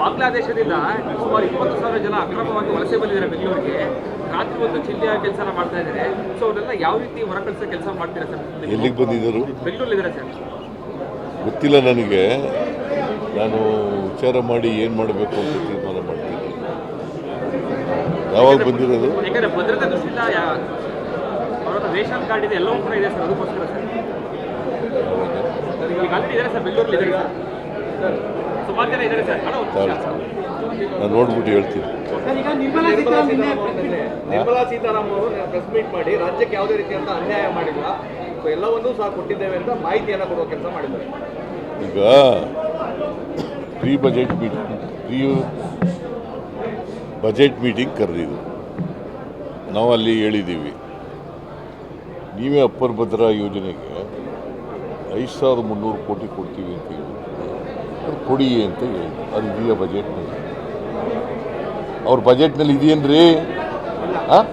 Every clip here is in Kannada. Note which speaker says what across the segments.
Speaker 1: ಬಾಂಗ್ಲಾದೇಶದಿಂದ ಸುಮಾರು ಇಪ್ಪತ್ತು ಸಾವಿರ ಜನ ಅಕ್ರಮವಾಗಿ ವಲಸೆ ಬಂದಿದ್ದಾರೆ ಬೆಂಗಳೂರಿಗೆ. ರಾತ್ರಿ ಒಂದು ಚಿಲ್ಲೆಯ ಕೆಲಸ ಮಾಡ್ತಾ ಇದ್ದಾರೆ. ಸೊ ಅವರೆಲ್ಲ ಯಾವ ರೀತಿ ಹೊರ ಕಳಿಸೋ ಕೆಲಸ ಮಾಡ್ತೀರಾ ಸರ್?
Speaker 2: ಎಲ್ಲಿಗೆ ಬಂದಿದ್ದರು?
Speaker 1: ಬೆಂಗಳೂರಲ್ಲಿದ್ದಾರೆ ಸರ್.
Speaker 2: ಗೊತ್ತಿಲ್ಲ ನನಗೆ. ನಾನು ವಿಚಾರ ಮಾಡಿ ಏನು ಮಾಡಬೇಕು ಅಂತ ತೀರ್ಮಾನ ಮಾಡ್ತೀನಿ. ಯಾವಾಗ ಬಂದಿರೋದು?
Speaker 1: ಯಾಕಂದ್ರೆ ಭದ್ರತಾ ದೃಷ್ಟಿಯಿಂದ ರೇಷನ್ ಕಾರ್ಡ್ ಇದೆ ಎಲ್ಲವೂ ಕೂಡ ಇದೆ ಸರ್. ಅದಕ್ಕೋಸ್ಕರ ಸರ್. ಈಗ ಆಲ್ರೆಡಿ ಇದ್ದಾರೆ ಸರ್? ಬೆಂಗಳೂರಲ್ಲಿ ಇದ್ದಾರೆ ಸರ್?
Speaker 2: ನಾನು ನೋಡ್ಬಿಟ್ಟು ಹೇಳ್ತೀನಿ.
Speaker 3: ಈಗ ನಿರ್ಮಲಾ ಸೀತಾರಾಮನ್
Speaker 4: ಅವರು ಪ್ರೆಸ್ ಮೀಟ್ ಮಾಡಿ ರಾಜ್ಯಕ್ಕೆ ಯಾವುದೇ ರೀತಿಯಂತ ಅನ್ಯಾಯ ಮಾಡಿಲ್ಲ. ಸೊ ಎಲ್ಲವನ್ನೂ ಸಹ ಕೊಟ್ಟಿದ್ದೇವೆ ಅಂತ ಮಾಹಿತಿಯನ್ನು ಕೊಡುವ ಕೆಲಸ ಮಾಡಿದ್ದಾರೆ.
Speaker 2: ಈಗ pre budget meeting pre budget meeting ಕರೆದಿದ್ದು. ನಾವು ಅಲ್ಲಿ ಹೇಳಿದ್ದೀವಿ. ನೀವೇ ಅಪ್ಪರ್ ಭದ್ರಾ ಯೋಜನೆಗೆ ಐದು ಸಾವಿರದ ಮುನ್ನೂರು ಕೋಟಿ ಕೊಡ್ತೀವಿ ಅಂತ ಹೇಳಿ. ಕೊಡಿ ಅಂತ ಹೇಳಿದ್ರು. ಅದು ಇದೆಯಾ ಬಜೆಟ್ನಲ್ಲಿ. ಅವ್ರ ಬಜೆಟ್ನಲ್ಲಿ ಇದೆಯೇನ್ರಿ ಹಾಂ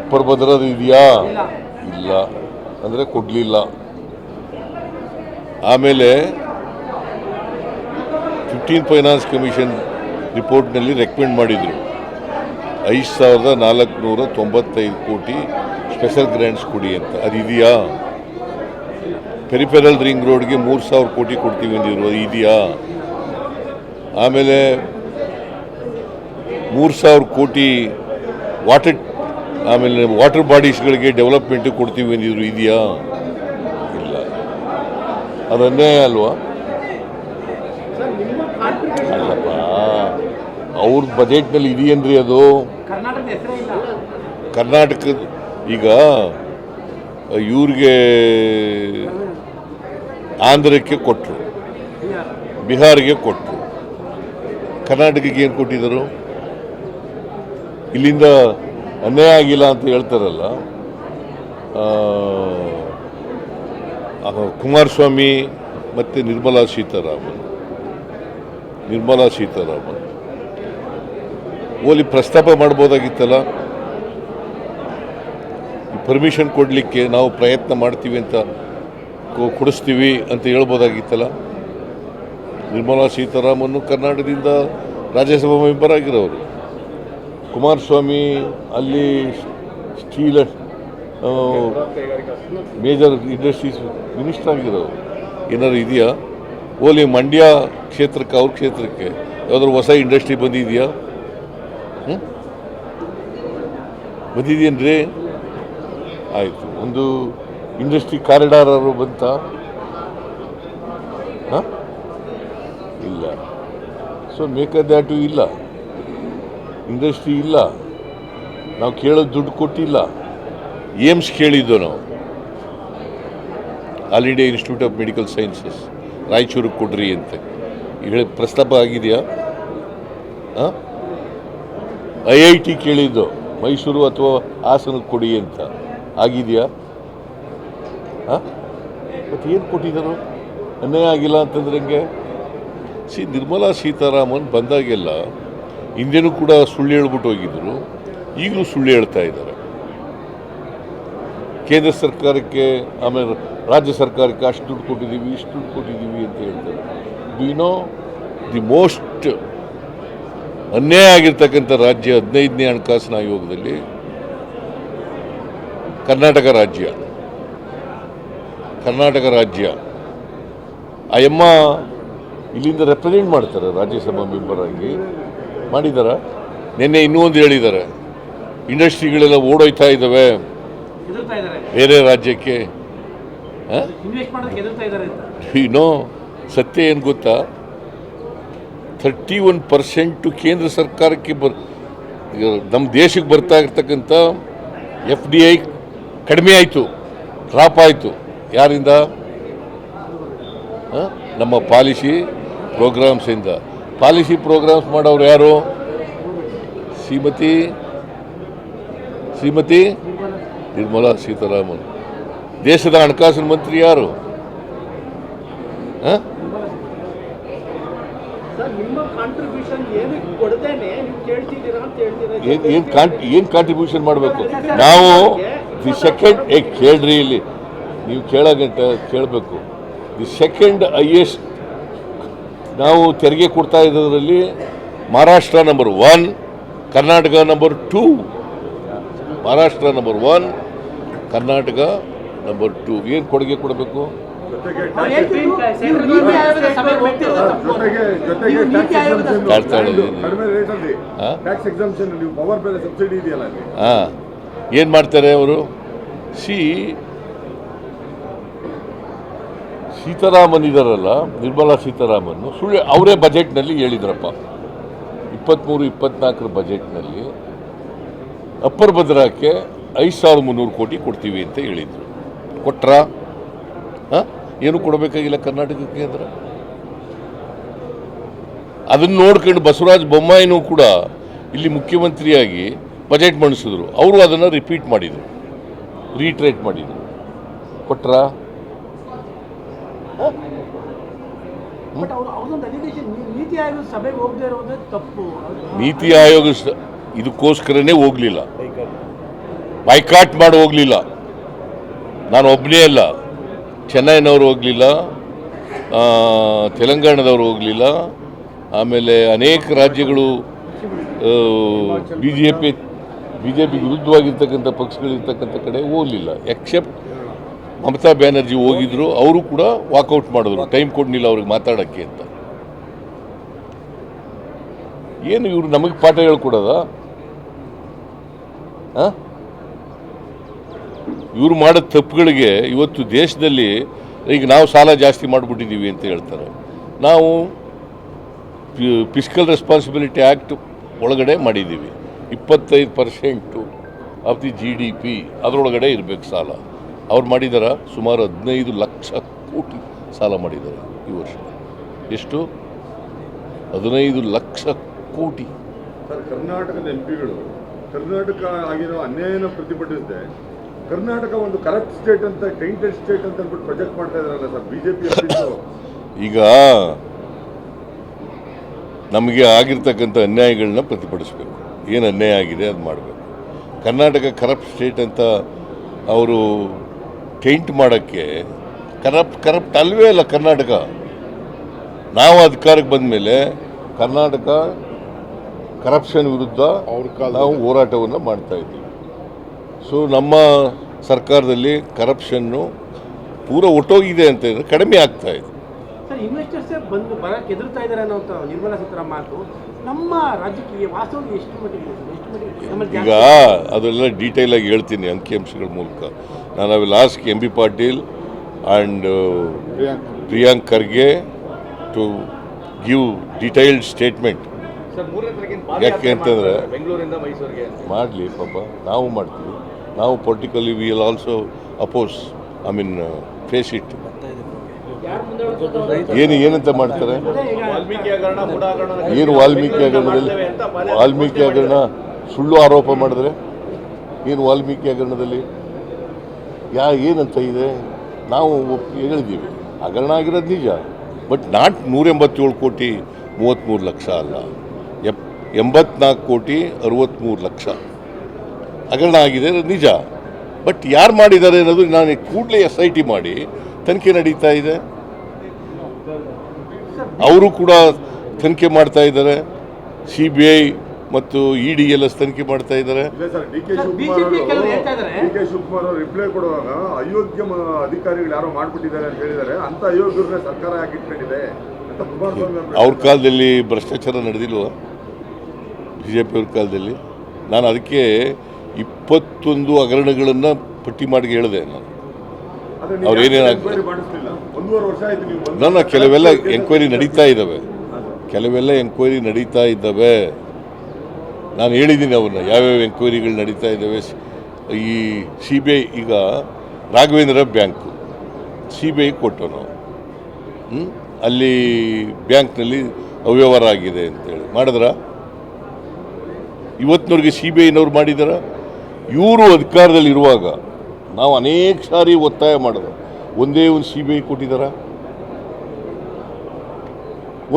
Speaker 4: ಅಪ್ಪರ್
Speaker 2: ಭದ್ರದು ಇದೆಯಾ? ಇಲ್ಲ. ಅಂದರೆ ಕೊಡಲಿಲ್ಲ. ಆಮೇಲೆ ಫಿಫ್ಟೀನ್ ಫೈನಾನ್ಸ್ ಕಮಿಷನ್ ರಿಪೋರ್ಟ್ನಲ್ಲಿ ರೆಕಮೆಂಡ್ ಮಾಡಿದರು. ಐದು ಸಾವಿರದ ನಾಲ್ಕುನೂರ ತೊಂಬತ್ತೈದು ಕೋಟಿ ಸ್ಪೆಷಲ್ ಗ್ರ್ಯಾಂಟ್ಸ್ ಕೊಡಿ ಅಂತ. ಅದು ಇದೆಯಾ ಪೆರಿಫೆರಲ್ ರಿಂಗ್ ರೋಡ್ಗೆ ಮೂರು ಸಾವಿರ ಕೋಟಿ ಕೊಡ್ತೀವಿ ಅಂದಿರು ಅದು ಇದೆಯಾ? ಆಮೇಲೆ ಮೂರು ಸಾವಿರ ಕೋಟಿ ವಾಟರ್ ಆಮೇಲೆ ವಾಟರ್ ಬಾಡೀಸ್ಗಳಿಗೆ ಡೆವಲಪ್ಮೆಂಟ್ ಕೊಡ್ತೀವಿ ಅಂದಿದ್ರು ಇದೆಯಾ? ಇಲ್ಲ. ಅದನ್ನೇ ಅನ್ಯಾಯ ಅಲ್ವಾ? ಅಲ್ಲಪ್ಪ ಅವ್ರ ಬಜೆಟ್ನಲ್ಲಿ ಇದೆಯೇನ್ರಿ ಅದು?
Speaker 3: ಕರ್ನಾಟಕದ
Speaker 2: ಈಗ ಇವ್ರಿಗೆ ಆಂಧ್ರಕ್ಕೆ ಕೊಟ್ಟರು ಬಿಹಾರಿಗೆ ಕೊಟ್ಟರು ಕರ್ನಾಟಕಕ್ಕೆ ಏನು ಕೊಟ್ಟಿದ್ದರು? ಇಲ್ಲಿಂದ ಅನ್ಯಾಯ ಆಗಿಲ್ಲ ಅಂತ ಹೇಳ್ತಾರಲ್ಲ ಕುಮಾರಸ್ವಾಮಿ ಮತ್ತು ನಿರ್ಮಲಾ ಸೀತಾರಾಮನ್. ನಿರ್ಮಲಾ ಸೀತಾರಾಮನ್. ಓಲಿ ಪ್ರಸ್ತಾಪ ಮಾಡ್ಬೋದಾಗಿತ್ತಲ್ಲ? ಪರ್ಮಿಷನ್ ಕೊಡಲಿಕ್ಕೆ ನಾವು ಪ್ರಯತ್ನ ಮಾಡ್ತೀವಿ ಅಂತ ಕೊಡಿಸ್ತೀವಿ ಅಂತ ಹೇಳ್ಬೋದಾಗಿತ್ತಲ್ಲ? ನಿರ್ಮಲಾ ಸೀತಾರಾಮನ್ ಕರ್ನಾಟಕದಿಂದ ರಾಜ್ಯಸಭಾ ಮೆಂಬರ್ ಆಗಿರೋರು. ಕುಮಾರಸ್ವಾಮಿ ಅಲ್ಲಿ ಸ್ಟೀಲ್ ಮೇಜರ್ ಇಂಡಸ್ಟ್ರೀಸ್ ಮಿನಿಸ್ಟರ್ ಆಗಿರೋರು. ಏನಾದ್ರು ಇದೆಯಾ? ಓಲಿ ಮಂಡ್ಯ ಕ್ಷೇತ್ರಕ್ಕೆ, ಅವ್ರ ಕ್ಷೇತ್ರಕ್ಕೆ ಯಾವ್ದಾದ್ರು ಹೊಸ ಇಂಡಸ್ಟ್ರಿ ಬಂದಿದೆಯಾ? ಬಂದಿದೆಯೇನ್ರಿ? ಆಯಿತು, ಒಂದು ಇಂಡಸ್ಟ್ರಿ ಕಾರಿಡಾರ್ ಅವರು ಬಂತ? ಇಲ್ಲ. ಸೊ ಬೇಕಾದ್ಯಾಟು ಇಲ್ಲ. ಇಂಡಸ್ಟ್ರಿ ಇಲ್ಲ. ನಾವು ಕೇಳೋ ದುಡ್ಡು ಕೊಟ್ಟಿಲ್ಲ. ಏಮ್ಸ್ ಕೇಳಿದ್ದು ನಾವು. All India institute of medical sciences, ರಾಯಚೂರಿಗೆ ಕೊಡ್ರಿ ಅಂತ. ಹೇಳಿ ಪ್ರಸ್ತಾಪ ಆಗಿದೆಯಾ? ಐ ಐ ಟಿ ಕೇಳಿದ್ದು, ಮೈಸೂರು ಅಥವಾ ಹಾಸನಕ್ಕೆ ಕೊಡಿ ಅಂತ. ಆಗಿದೆಯಾ? ಹಾಂ? ಮತ್ತು ಏನು ಕೊಟ್ಟಿದ್ದರು ಅನ್ಯಾಯ ಆಗಿಲ್ಲ ಅಂತಂದ್ರೆ ಹೆಂಗೆ? ಸಿ, ನಿರ್ಮಲಾ ಸೀತಾರಾಮನ್ ಬಂದಾಗೆಲ್ಲ ಹಿಂದೆನೂ ಕೂಡ ಸುಳ್ಳು ಹೇಳ್ಬಿಟ್ಟು ಹೋಗಿದ್ರು. ಈಗಲೂ ಸುಳ್ಳು ಹೇಳ್ತಾ ಇದ್ದಾರೆ. ಕೇಂದ್ರ ಸರ್ಕಾರಕ್ಕೆ, ಆಮೇಲೆ ರಾಜ್ಯ ಸರ್ಕಾರಕ್ಕೆ ಅಷ್ಟು ದುಡ್ಡು ಕೊಟ್ಟಿದ್ದೀವಿ, ಇಷ್ಟು ದುಡ್ಡು ಕೊಟ್ಟಿದ್ದೀವಿ ಅಂತ ಹೇಳ್ತಾರೆ. ಡು ನೋ ದಿ ಮೋಸ್ಟ್ ಅನ್ಯಾಯ ಆಗಿರ್ತಕ್ಕಂಥ ರಾಜ್ಯ ಹದಿನೈದನೇ ಹಣಕಾಸಿನ ಆಯೋಗದಲ್ಲಿ? ಕರ್ನಾಟಕ ರಾಜ್ಯ. ಕರ್ನಾಟಕ ರಾಜ್ಯ. ಆ ಎಮ್ಮ ಇಲ್ಲಿಂದ ರೆಪ್ರೆಸೆಂಟ್ ಮಾಡ್ತಾರೆ ರಾಜ್ಯಸಭಾ ಮೆಂಬರ್ ಆಗಿ. ಮಾಡಿದ್ದಾರೆ ನಿನ್ನೆ ಇನ್ನೂ ಒಂದು ಹೇಳಿದ್ದಾರೆ ಇಂಡಸ್ಟ್ರಿಗಳೆಲ್ಲ ಓಡೋಯ್ತಾ ಇದ್ದಾವೆ. ಬೇರೆ ರಾಜ್ಯಕ್ಕೆ. ನೋ ಸತ್ಯ ಏನು ಗೊತ್ತಾ? ಥರ್ಟಿ ಒನ್ ಪರ್ಸೆಂಟು ಕೇಂದ್ರ ಸರ್ಕಾರಕ್ಕೆ ಬರ್ ನಮ್ಮ ದೇಶಕ್ಕೆ ಬರ್ತಾ ಇರ್ತಕ್ಕಂಥ ಎಫ್ ಡಿ ಐ ಕಡಿಮೆ ಆಯಿತು ಡ್ರಾಪ್ ಆಯಿತು. ಯಾರಿಂದ? ನಮ್ಮ ಪಾಲಿಸಿ ಪ್ರೋಗ್ರಾಮ್ಸಿಂದ ಪಾಲಿಸಿ ಪ್ರೋಗ್ರಾಮ್ಸ್ ಮಾಡೋರು ಯಾರು? ಶ್ರೀಮತಿ? ಶ್ರೀಮತಿ? ನಿರ್ಮಲಾ ಸೀತಾರಾಮನ್. ದೇಶದ ಹಣಕಾಸಿನ ಮಂತ್ರಿ ಯಾರು?
Speaker 3: ಏನು
Speaker 2: ಕಾಂಟ್ರಿಬ್ಯೂಷನ್ ಮಾಡಬೇಕು? ನಾವು ದಿ ಸೆಕೆಂಡ್ ಏ ಕೇಳ್ರಿ ಇಲ್ಲಿ. ನೀವು ಕೇಳಗಂಟ ಕೇಳಬೇಕು. ದಿ ಸೆಕೆಂಡ್ ಹೈಯೆಸ್ಟ್ ನಾವು ತೆರಿಗೆ ಕೊಡ್ತಾ ಇರೋದ್ರಲ್ಲಿ Maharashtra number one Karnataka number two Maharashtra number one Karnataka number two ಏನು ಕೊಡುಗೆ ಕೊಡಬೇಕು? ಏನು ಮಾಡ್ತಾರೆ ಅವರು? ಸಿ ಸೀತಾರಾಮನ್ ಇದಾರಲ್ಲ ನಿರ್ಮಲಾ ಸೀತಾರಾಮನ್ ಸುಳ್ಳು ಅವರೇ ಬಜೆಟ್ನಲ್ಲಿ ಹೇಳಿದ್ರಪ್ಪ. ಇಪ್ಪತ್ತ್ಮೂರು ಇಪ್ಪತ್ನಾಲ್ಕರ ಬಜೆಟ್ನಲ್ಲಿ ಅಪ್ಪರ್ ಭದ್ರಾಕ್ಕೆ ಐದು ಸಾವಿರದ ಮುನ್ನೂರು ಕೋಟಿ ಕೊಡ್ತೀವಿ ಅಂತ ಹೇಳಿದರು. ಕೊಟ್ರಾ? ಹಾಂ? ಏನು ಕೊಡಬೇಕಾಗಿಲ್ಲ ಕರ್ನಾಟಕಕ್ಕೆ ಅಂದ್ರೆ ಅದನ್ನು ನೋಡ್ಕೊಂಡು ಬಸವರಾಜ ಬೊಮ್ಮಾಯಿನೂ ಕೂಡ ಇಲ್ಲಿ ಮುಖ್ಯಮಂತ್ರಿಯಾಗಿ ಬಜೆಟ್ ಮಂಡಿಸಿದ್ರು. ಅವರು ಅದನ್ನು ರಿಪೀಟ್ ಮಾಡಿದರು. ರೀಟ್ರೇಟ್ ಮಾಡಿದರು. ಕೊಟ್ರಾ
Speaker 3: ಬಟ್ ಅವ್ರು ಅವ್ರದೊಂದು ಅಲಿಗೇಷನ್ ನೀವು ನೀತಿ ಆಯೋಗದ ಸಭೆಗೆ ಹೋಗದೆ ಇರೋದೇ ತಪ್ಪು.
Speaker 2: ನೀತಿ ಆಯೋಗ ಇದಕ್ಕೋಸ್ಕರನೇ ಹೋಗಲಿಲ್ಲ. ಬೈಕಾಟ್ ಮಾಡಿ ಹೋಗಲಿಲ್ಲ. ನಾನು ಒಬ್ಬನೇ ಅಲ್ಲ. ಚೆನ್ನೈನವರು ಹೋಗಲಿಲ್ಲ. ತೆಲಂಗಾಣದವರು ಹೋಗಲಿಲ್ಲ. ಆಮೇಲೆ ಅನೇಕ ರಾಜ್ಯಗಳು B J P B J P ವಿರುದ್ಧವಾಗಿರ್ತಕ್ಕಂಥ ಪಕ್ಷಗಳಿರ್ತಕ್ಕಂಥ ಕಡೆ ಹೋಗಲಿಲ್ಲ. ಎಕ್ಸೆಪ್ಟ್ ಮಮತಾ ಬ್ಯಾನರ್ಜಿ ಹೋಗಿದ್ರು, ಅವರು ಕೂಡ ವಾಕೌಟ್ ಮಾಡಿದ್ರು, ಟೈಮ್ ಕೊಡಲಿಲ್ಲ ಅವ್ರಿಗೆ ಮಾತಾಡೋಕ್ಕೆ ಅಂತ. ಏನು ಇವರು ನಮಗೆ ಪಾಠ ಹೇಳ್ಕೊಡೋದ? ಇವರು ಮಾಡೋ ತಪ್ಪುಗಳಿಗೆ ಇವತ್ತು ದೇಶದಲ್ಲಿ ಈಗ ನಾವು ಸಾಲ ಜಾಸ್ತಿ ಮಾಡಿಬಿಟ್ಟಿದ್ದೀವಿ ಅಂತ ಹೇಳ್ತಾರೆ. ನಾವು ಫಿಸ್ಕಲ್ ರೆಸ್ಪಾನ್ಸಿಬಿಲಿಟಿ ಆ್ಯಕ್ಟ್ ಒಳಗಡೆ ಮಾಡಿದ್ದೀವಿ. ಇಪ್ಪತ್ತೈದು percent of the G D P ಅದರೊಳಗಡೆ ಇರಬೇಕು ಸಾಲ. ಅವ್ರು ಮಾಡಿದಾರ ಸುಮಾರು ಹದಿನೈದು ಲಕ್ಷ ಕೋಟಿ ಸಾಲ ಮಾಡಿದ್ದಾರೆ ಈ ವರ್ಷ. ಎಷ್ಟು? ಹದಿನೈದು ಲಕ್ಷ ಕೋಟಿ.
Speaker 5: ಸರ್ ಕರ್ನಾಟಕದ ಎಂ ಪಿಗಳು ಕರ್ನಾಟಕ ಆಗಿರೋ ಅನ್ಯಾಯನ ಪ್ರತಿಭಟಿಸಿದೆ ಕರ್ನಾಟಕ ಒಂದು ಕರಪ್ಟ್ ಸ್ಟೇಟ್ ಅಂತ ಟೈಂಟೆಡ್ ಸ್ಟೇಟ್ ಅಂತ ಅಂದ್ಬಿಟ್ಟು ಪ್ರೊಜೆಕ್ಟ್ ಮಾಡ್ತಾ ಇದಾರಲ್ಲ ಸರ್ ಬಿಜೆಪಿ
Speaker 2: ಈಗ ನಮಗೆ ಆಗಿರ್ತಕ್ಕಂಥ ಅನ್ಯಾಯಗಳನ್ನ ಪ್ರತಿಭಟಿಸಬೇಕು. ಏನು ಅನ್ಯಾಯ ಆಗಿದೆ ಅದು ಮಾಡಬೇಕು. ಕರ್ನಾಟಕ ಕರಪ್ಟ್ ಸ್ಟೇಟ್ ಅಂತ ಅವರು ಟೈಂಟ್ ಮಾಡೋಕ್ಕೆ ಕರಪ್ಟ್ ಕರಪ್ಟ್ ಅಲ್ವೇ ಅಲ್ಲ ಕರ್ನಾಟಕ. ನಾವು ಅಧಿಕಾರಕ್ಕೆ ಬಂದ ಮೇಲೆ ಕರ್ನಾಟಕ ಕರಪ್ಷನ್ ವಿರುದ್ಧ ನಾವು ಹೋರಾಟವನ್ನು ಮಾಡ್ತಾ ಇದ್ದೀವಿ. ಸೊ ನಮ್ಮ ಸರ್ಕಾರದಲ್ಲಿ ಕರಪ್ಷನ್ನು ಪೂರ ಒಟ್ಟೋಗಿದೆ ಅಂತ ಹೇಳಿದ್ರೆ ಕಡಿಮೆ ಆಗ್ತಾ ಇದೆ.
Speaker 3: ಇನ್ವೆಸ್ಟರ್ಸೇ ಬಂದು ಬರಕ್ಕೆ ಎದುರ್ತಾ ಇದ್ದಾರೆ ಅನ್ನೋ ನಿರ್ಮಲಾ ಸೀತಾರಾಮ್ ಮಾತು ನಮ್ಮ ರಾಜ್ಯಕ್ಕೆ ವಾಸ್ತವ ಎಷ್ಟು ಮಟ್ಟಿಗೆ ಎಷ್ಟು ಮಟ್ಟಿಗೆ
Speaker 2: ಈಗ ಅದೆಲ್ಲ ಡೀಟೇಲ್ ಆಗಿ ಹೇಳ್ತೀನಿ ಅಂಕಿಅಂಶಗಳ ಮೂಲಕ. ನಾನು ಅವೆಲ್ಲ last M B Patil and Priyank Kharge. To give detailed statement
Speaker 4: sir ಮೂರನೇ ತಾರೀಕಿನ
Speaker 2: ಯಾಕೆ ಅಂತಂದರೆ
Speaker 4: ಅಂತಂದ್ರೆ- ಬೆಂಗಳೂರಿಂದ ಮೈಸೂರಿಗೆ.
Speaker 2: ಮಾಡಲಿ ಪಾಪ ನಾವು ಮಾಡ್ತೀವಿ. ನಾವು politically will also oppose I mean face it ಏನು, ಏನಂತ ಮಾಡ್ತಾರೆ? ಏನು ವಾಲ್ಮೀಕಿ ಹಗರಣದಲ್ಲಿ? ವಾಲ್ಮೀಕಿ ಹಗರಣ ಸುಳ್ಳು ಆರೋಪ ಮಾಡಿದ್ರೆ ಏನು ವಾಲ್ಮೀಕಿ ಹಗರಣದಲ್ಲಿ? ಯಾ, ಏನಂತ ಇದೆ? ನಾವು ಹೇಳಿದ್ದೀವಿ. ಹಗರಣ ಆಗಿರೋದು ನಿಜ. ಬಟ್ ನಾಟ್ ನೂರ ಎಂಬತ್ತೇಳು ಕೋಟಿ ಮೂವತ್ತ್ಮೂರು ಲಕ್ಷ ಅಲ್ಲ. ಎಪ್, ಎಂಬತ್ನಾಲ್ಕು ಕೋಟಿ ಅರವತ್ತ್ಮೂರು ಲಕ್ಷ. ಹಗರಣ ಆಗಿದೆ ನಿಜ. ಬಟ್ ಯಾರು ಮಾಡಿದ್ದಾರೆ ಅನ್ನೋದು ನಾನು ಕೂಡಲೇ ಎಸ್ ಐ ಟಿ ಮಾಡಿ ತನಿಖೆ ನಡೀತಾ ಇದೆ. ಅವರು ಕೂಡ ತನಿಖೆ ಮಾಡ್ತಾ ಇದ್ದಾರೆ. ಸಿ ಬಿ ಐ ಮತ್ತು ಇ ಡಿ ಎಲ್ಲ ತನಿಖೆ ಮಾಡ್ತಾ ಇದ್ದಾರೆ.
Speaker 5: ಸರ್ ಡಿ ಕೆ ಶಿವಕುಮಾರ್ ಅವರು ರಿಪ್ಲೈ ಕೊಡುವಾಗ ಅಯೋಗ್ಯ ಮ- ಅಧಿಕಾರಿಗಳು ಯಾರೋ ಮಾಡ್ಬಿಟ್ಟಿದ್ದಾರೆ ಅಂತ ಹೇಳಿದ್ದಾರೆ. ಅಂತ ಅಯೋಗ್ಯರನ್ನ ಸರ್ಕಾರ ಹಾಕಿಟ್ಕೊಂಡಿದೆ ಅವರು
Speaker 2: ಅವ್ರ ಕಾಲದಲ್ಲಿ ಭ್ರಷ್ಟಾಚಾರ ನಡೆದಿಲ್ವ? ಬಿ ಜೆ ಪಿಯವ್ರ ಕಾಲದಲ್ಲಿ? ನಾನು ಅದಕ್ಕೆ ಇಪ್ಪತ್ತೊಂದು ಹಗರಣಗಳನ್ನು ಪಟ್ಟಿ ಮಾಡಿ ಹೇಳಿದೆ ನಾನು.
Speaker 5: ಅದೇ
Speaker 2: ನನ್ನ ಕೆಲವೆಲ್ಲ ಎಂಕ್ವೈರಿ ನಡೀತಾ ಇದ್ದಾವೆ. ಕೆಲವೆಲ್ಲ ಎಂಕ್ವೈರಿ ನಡೀತಾ ಇದ್ದಾವೆ. ನಾನು ಹೇಳಿದ್ದೀನಿ ಅವನ್ನ ಯಾವ್ಯಾವ ಎಂಕ್ವೈರಿಗಳು ನಡೀತಾ ಇದ್ದಾವೆ. ಈ ಸಿ ಬಿ ಐ ಈಗ Raghavendra bank, C B I ಕೊಟ್ಟು ನಾವು ಅಲ್ಲಿ ಬ್ಯಾಂಕ್ನಲ್ಲಿ ಅವ್ಯವಹಾರ ಆಗಿದೆ ಅಂತೇಳಿ. ಮಾಡಿದ್ರ? ಇವತ್ತಿನವ್ರಿಗೆ ಸಿ ಬಿ ಐನವ್ರು ಮಾಡಿದಾರ? ಇವರು ಅಧಿಕಾರದಲ್ಲಿರುವಾಗ ನಾವು ಅನೇಕ ಸಾರಿ ಒತ್ತಾಯ ಮಾಡಿದ್ರು ಒಂದೇ ಒಂದು ಸಿ ಬಿ ಐ ಕೊಟ್ಟಿದ್ದಾರ?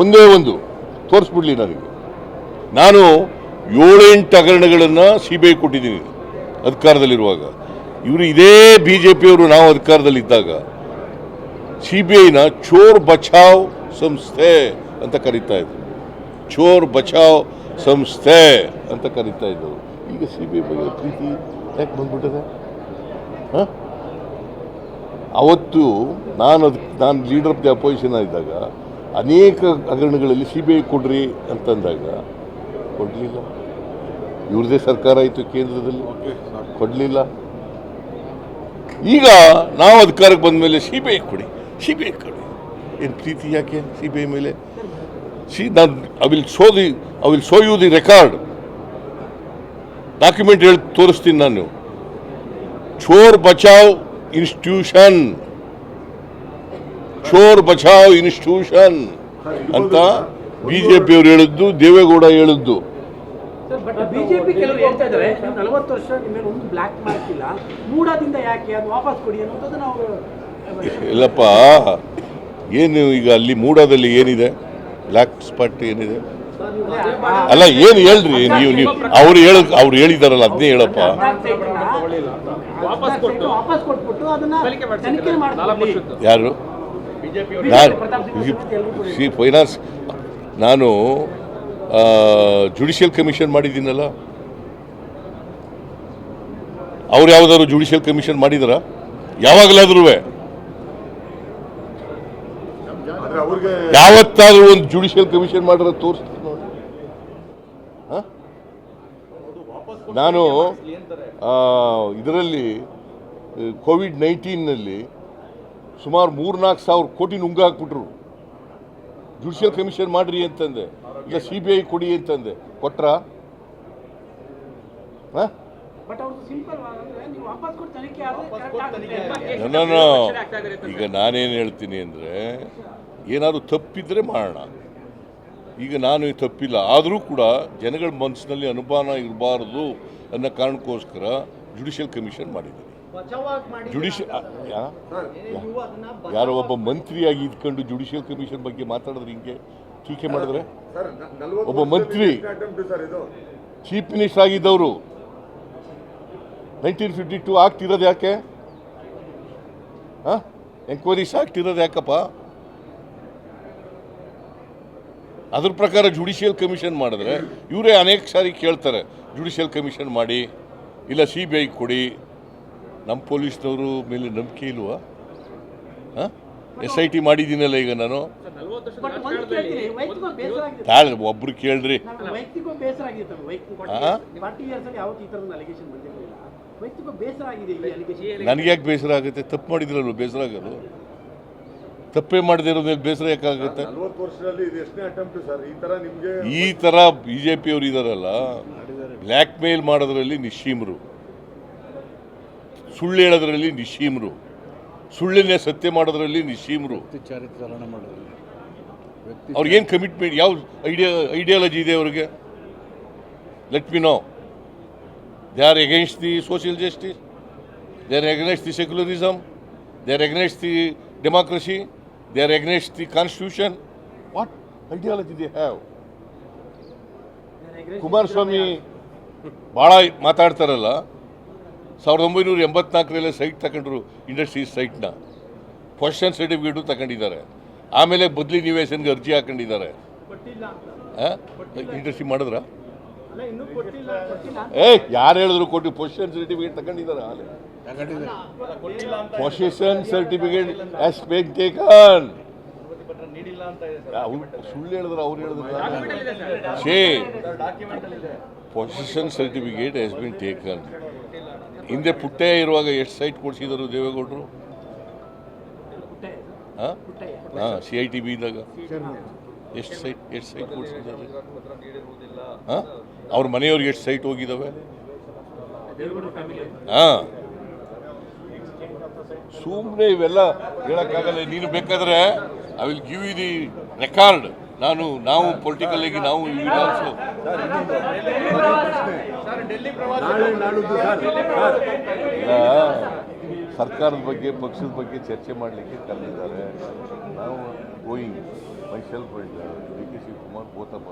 Speaker 2: ಒಂದೇ ಒಂದು. ತೋರಿಸ್ಬಿಡ್ಲಿ ನನಗೆ ನಾನು ಏಳೆಂಟು ಹಗರಣಗಳನ್ನು ಸಿ ಬಿ ಐ ಕೊಟ್ಟಿದ್ದೀನಿ ಅಧಿಕಾರದಲ್ಲಿರುವಾಗ. ಇವರು ಇದೇ ಬಿ ಜೆ ಪಿಯವರು ನಾವು ಅಧಿಕಾರದಲ್ಲಿದ್ದಾಗ ಸಿ ಬಿ ಐನ ಚೋರ್ ಬಚಾವ್ ಸಂಸ್ಥೆ ಅಂತ ಕರೀತಾ ಇದ್ರು. ಚೋರ್ ಬಚಾವ್ ಸಂಸ್ಥೆ ಅಂತ ಕರೀತಾ ಇದ್ರು ಈಗ ಸಿ ಬಿ ಐ ಬಗ್ಗೆ ಪ್ರೀತಿ ಯಾಕೆ ಬಂದ್ಬಿಟ್ಟಿದೆ? ಹಾಂ? ಅವತ್ತು ನಾನು ಅದಕ್ಕೆ ನಾನು ಲೀಡರ್ ಆಫ್ ದಿ ಅಪೋಸಿಷನ್ ಆಗಿದ್ದಾಗ ಅನೇಕ ಹಗರಣಗಳಲ್ಲಿ ಸಿ ಬಿ ಐ ಕೊಡ್ರಿ ಅಂತಂದಾಗ ಕೊಡಲಿಲ್ಲ. ಇವ್ರದೇ ಸರ್ಕಾರ ಆಯಿತು ಕೇಂದ್ರದಲ್ಲಿ. ಕೊಡಲಿಲ್ಲ. ಈಗ ನಾವು ಅಧಿಕಾರಕ್ಕೆ ಬಂದ ಮೇಲೆ ಸಿ ಬಿ ಐ ಕೊಡಿ ಸಿ ಬಿ ಐ ಕೊಡಿ. ಏನು ಪ್ರೀತಿ ಯಾಕೆ ಸಿ ಬಿ ಐ ಮೇಲೆ? ಸಿ ನಾನು I will show the I will show you the record document ಹೇಳಿ ತೋರಿಸ್ತೀನಿ ನಾನು. ಚೋರ್ ಬಚಾವ್ ಇನ್ಸ್ಟಿಟ್ಯೂಷನ್. ಶೋರ್ ಬಚಾವ್ ಇನ್ಸ್ಟಿಟ್ಯೂಷನ್ ಅಂತ ಬಿಜೆಪಿ ಅವರು ಹೇಳಿದ್ದು ದೇವೇಗೌಡ ಹೇಳಿದ್ದು.
Speaker 3: ಬಟ್ ಬಿಜೆಪಿ ಕೆಲವರು ಹೇಳ್ತಾ ಇದ್ದಾರೆ ನೀವು ನಲವತ್ತು ವರ್ಷ ನಿಮ್ಮ ಒಂದು ಬ್ಲ್ಯಾಕ್ ಮಾರ್ಕ್ ಇಲ್ಲ ಮೂಡಾದಿಂದ ಯಾಕೆ ಅದು ವಾಪಸ್ ಕೊಡಿ ಅನ್ನೋದು ನಾವು
Speaker 2: ಇಲ್ಲಪ್ಪ ಏನು ಈಗ ಅಲ್ಲಿ ಮೂಡಾದಲ್ಲಿ ಏನಿದೆ? ಬ್ಲ್ಯಾಕ್ ಸ್ಪಾಟ್ ಏನಿದೆ? ಅಲ್ಲ ಏನು ಹೇಳ್ರಿ ನೀವು ನೀವು ಅವ್ರು ಹೇಳ ಅವ್ರು ಹೇಳಿದಾರಲ್ಲ ಅದನ್ನೇ ಹೇಳಪ್ಪ ಯಾರು ಸಿ ಫೈನಾನ್ಸ್ ನಾನು ಜುಡಿಷಿಯಲ್ ಕಮಿಷನ್ ಮಾಡಿದ್ದೀನಲ್ಲ ಅವ್ರು ಯಾವ್ದಾದ್ರು ಜುಡಿಷಿಯಲ್ ಕಮಿಷನ್ ಮಾಡಿದಾರ ಯಾವಾಗಲಾದ್ರೂ ಯಾವತ್ತಾದ್ರೂ ಒಂದು ಜುಡಿಷಿಯಲ್ ಕಮಿಷನ್ ಮಾಡಿರೋ ತೋರಿಸ್ತೀನಿ ನೋಡಿ. ಹ? ನಾನು ಇದರಲ್ಲಿ ಕೋವಿಡ್ ನೈನ್ಟೀನ್ನಲ್ಲಿ ಸುಮಾರು ಮೂರ್ನಾಲ್ಕು ಸಾವಿರ ಕೋಟಿ ನುಂಗ ಹಾಕ್ಬಿಟ್ರು. ಜುಡಿಷಿಯಲ್ ಕಮಿಷನ್ ಮಾಡ್ರಿ ಅಂತಂದೆ. ಇಲ್ಲ ಸಿ ಬಿ ಐ ಕೊಡಿ ಅಂತಂದೆ. ಕೊಟ್ರಾ. ಈಗ ನಾನೇನು ಹೇಳ್ತೀನಿ ಅಂದರೆ ಏನಾದರೂ ತಪ್ಪಿದ್ರೆ ಮಾಡೋಣ. ಈಗ ನಾನು ತಪ್ಪಿಲ್ಲ. ಆದರೂ ಕೂಡ ಜನಗಳ ಮನಸ್ಸಿನಲ್ಲಿ ಅನುಮಾನ ಇರಬಾರ್ದು ಅನ್ನೋ ಕಾರಣಕ್ಕೋಸ್ಕರ ಜುಡಿಷಿಯಲ್ ಕಮಿಷನ್ ಮಾಡಿದ್ದೀನಿ. ಜುಡಿಷಿಯಲ್ ಯಾರೋ ಒಬ್ಬ ಮಂತ್ರಿಯಾಗಿ ಇದ್ಕೊಂಡು ಜುಡಿಷಿಯಲ್ ಕಮಿಷನ್ ಬಗ್ಗೆ ಮಾತಾಡಿದ್ರೆ ಹಿಂಗೆ ಟೀಕೆ ಮಾಡಿದ್ರೆ? ಒಬ್ಬ ಮಂತ್ರಿ. ಚೀಫ್ ಮಿನಿಸ್ಟರ್ ಆಗಿದ್ದವರು. ನೈನ್ಟೀನ್ ಫಿಫ್ಟಿ ಟು ಆಗ್ತಿರೋದು ಯಾಕೆ? ಹಾಂ ಎಂಕ್ವೈರೀಸ್ ಆಗ್ತಿರೋದು ಯಾಕಪ್ಪ? ಅದ್ರ ಪ್ರಕಾರ ಜುಡಿಷಿಯಲ್ ಕಮಿಷನ್ ಮಾಡಿದ್ರೆ ಇವರೇ ಅನೇಕ ಸಾರಿ ಕೇಳ್ತಾರೆ ಜುಡಿಷಿಯಲ್ ಕಮಿಷನ್ ಮಾಡಿ ಇಲ್ಲ ಸಿ ಬಿ ಐ ಕೊಡಿ ನಮ್ಮ ಪೊಲೀಸ್ನವರು ಮೇಲೆ ನಂಬಿಕೆ ಇಲ್ವಾ? ಹಾಂ? ಎಸ್ ಐ ಟಿ ಮಾಡಿದ್ದೀನಲ್ಲ ಈಗ ನಾನು. ತಾಳೆ ಒಬ್ರು ಕೇಳ್ರಿ. ನನಗೆ ಯಾಕೆ ಬೇಸರ ಆಗುತ್ತೆ? ತಪ್ಪು ಮಾಡಿದ್ರಲ್ವ ಬೇಸರ ಆಗೋದು? ತಪ್ಪೇ ಮಾಡದೇ ಮೇಲೆ ಬೇಸರ ಯಾಕಾಗುತ್ತೆ?
Speaker 5: ನಲ್ವತ್ತು ವರ್ಷದಲ್ಲಿ ಇದು ಎಷ್ಟನೇ ಅಟೆಂಪ್ಟ್ ಸರ್? ಈ ತರ ಬಿಜೆಪಿ
Speaker 2: ಈ ಥರ ಬಿ ಜೆ ಪಿಯವರು ಇದಾರಲ್ಲ ಬ್ಲ್ಯಾಕ್ ಮೇಲ್ ಮಾಡೋದ್ರಲ್ಲಿ ನಿಶ್ಚೀಮರು ಸುಳ್ಳು ಹೇಳೋದ್ರಲ್ಲಿ ನಿಶ್ಚೀಮರು ಸುಳ್ಳನ್ನೇ ಸತ್ಯ ಮಾಡೋದ್ರಲ್ಲಿ ನಿಶ್ಚೀಮರು ಅವ್ರಿಗೇನು ಕಮಿಟ್ಮೆಂಟ್ ಯಾವ ಐಡಿಯಾ ಐಡಿಯಾಲಜಿ ಇದೆ ಅವರಿಗೆ? Let me know they are against the social justice they are against the secularism they are against the democracy they are against the constitution what ideology they have Kumaraswamy ಭಾಳ ಮಾತಾಡ್ತಾರಲ್ಲ. ಸಾವಿರದ ಒಂಬೈನೂರ ಎಂಬತ್ನಾಲ್ಕರಲ್ಲೇ ಸೈಟ್ ತಗೊಂಡ್ರು ಇಂಡಸ್ಟ್ರೀಸ್ ಸೈಟ್ನ. ಪೊಸಿಷನ್ ಸರ್ಟಿಫಿಕೇಟು ತಗೊಂಡಿದ್ದಾರೆ. ಆಮೇಲೆ ಬದಲಿ ನಿವೇಶನ್ಗೆ ಅರ್ಜಿ ಹಾಕೊಂಡಿದ್ದಾರೆ. ಇಂಡಸ್ಟ್ರಿ ಮಾಡಿದ್ರ? ಏ ಯಾರು ಹೇಳಿದ್ರು ಕೊಟ್ಟು ಪೊಸಿಷನ್ ಸರ್ಟಿಫಿಕೇಟ್ ತಗೊಂಡಿದ್ದಾರೆ? ಆಲೆ possession certificate has been taken ಸುಳ್ಳು ಹೇಳಿದ್ರು ಅವ್ರು ಹೇಳಿದ್ರು. ಶೇ
Speaker 4: ಡಾಕ್ಯುಮೆಂಟ್ ಅಲ್ಲಿ ಇದೆ
Speaker 2: possession certificate has been taken ಹಿಂದೆ ಪುಟ್ಟೆ ಇರುವಾಗ ಎಷ್ಟು ಸೈಟ್ ಕೊಡಿಸಿದರು ದೇವೇಗೌಡರು? ಹಾಂ? ಸಿ ಐ ಟಿ ಬಿ ಇದ್ದಾಗ. ಎಷ್ಟು ಸೈಟ್ ಎಷ್ಟು ಸೈಟ್ ಕೊಡಿಸಿದ್ದಾರೆ? ಹಾಂ? ಅವ್ರ ಮನೆಯವ್ರಿಗೆ ಎಷ್ಟು ಸೈಟ್ ಹೋಗಿದ್ದಾವೆ? ಹಾಂ. ಸುಮ್ಮನೆ ಇವೆಲ್ಲ ಹೇಳೋಕ್ಕಾಗಲ್ಲ. ನೀನು ಬೇಕಾದ್ರೆ I will give you the record ನಾನು ನಾವು ಪೊಲಿಟಿಕಲ್ ಆಗಿ ನಾವು ಸರ್ಕಾರದ ಬಗ್ಗೆ ಪಕ್ಷದ ಬಗ್ಗೆ ಚರ್ಚೆ ಮಾಡಲಿಕ್ಕೆ ಕರೆದಿದ್ದಾರೆ. ನಾವು going myself D K Shivakumar ಗೋತಪ್ಪ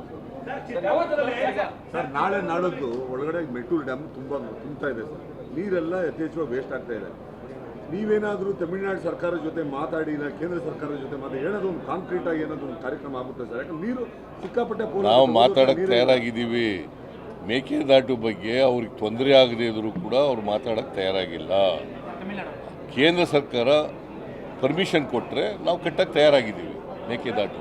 Speaker 5: sir ನಾಳೆ ನಾಡದ್ದು ಒಳಗಡೆ ಮೆಟ್ಟೂರು ಡ್ಯಾಮ್ ತುಂಬ ತುಂಬ್ತಾ ಇದೆ ಸರ್. ನೀರೆಲ್ಲ ಯಥೇಚ್ಛವಾಗಿ ವೇಸ್ಟ್ ಆಗ್ತಾ ಇದೆ. ನೀವೇನಾದರೂ ತಮಿಳುನಾಡು ಸರ್ಕಾರದ ಜೊತೆ ಮಾತಾಡಿ ಇಲ್ಲ ಕೇಂದ್ರ ಸರ್ಕಾರದ ಜೊತೆ ಮಾತಾಡಿ ಏನಾದರೂ ಒಂದು ಕಾಂಕ್ರೀಟ್ ಆಗಿ ಏನಾದರೂ ಒಂದು ಕಾರ್ಯಕ್ರಮ ಆಗುತ್ತೆ ಸರ್ ಯಾಕಂದ್ರೆ ನೀರು ಸಿಕ್ಕಾಪಟ್ಟೆ ಪೂರ
Speaker 2: ನಾವು. ಮಾತಾಡಕ್ಕೆ. ತಯಾರಾಗಿದ್ದೀವಿ ಮೇಕೆದಾಟು ಬಗ್ಗೆ ಅವ್ರಿಗೆ ತೊಂದರೆ ಆಗದೇ ಇದ್ರೂ ಕೂಡ ಅವ್ರು ಮಾತಾಡಕ್ಕೆ ತಯಾರಾಗಿಲ್ಲ ಕೇಂದ್ರ ಸರ್ಕಾರ ಪರ್ಮಿಷನ್ ಕೊಟ್ಟರೆ ನಾವು ಕಟ್ಟಕ್ಕೆ ತಯಾರಾಗಿದ್ದೀವಿ ಮೇಕೆದಾಟು